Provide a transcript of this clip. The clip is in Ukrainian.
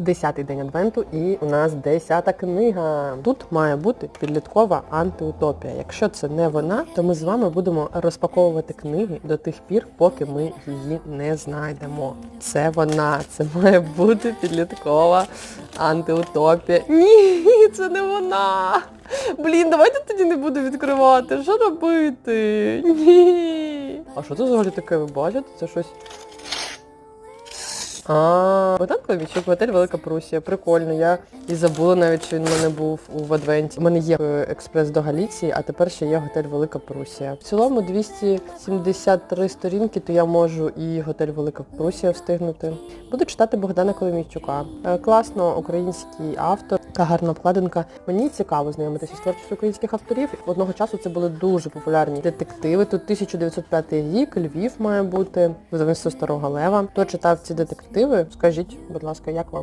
Десятий день адвенту і у нас десята книга. Тут має бути підліткова антиутопія. Якщо це не вона, то ми з вами будемо розпаковувати книги до тих пір, поки ми її не знайдемо. Це вона, це має бути підліткова антиутопія. Ні, це не вона. Блін, давайте тоді не буду відкривати. Що робити? Ні. А що це взагалі таке? Ви бачите? Це щось. А, Богдан Клавічук, готель Велика Прусія. Прикольно. Я і забула навіть, що він в мене був у Адвенті. У мене є експрес до Галіції, а тепер ще є готель Велика Прусія. В цілому 273 сторінки, то я можу і готель Велика Прусія встигнути. Буду читати Богдана Коломійчука. Е, Класно, український автор, така гарна обкладинка. Мені цікаво знайомитися з творчістю українських авторів. Одного часу це були дуже популярні детективи. Тут 1905 рік, Львів має бути, видавництво Старого Лева. Хто читав ці детективи, скажіть, будь ласка, як вам?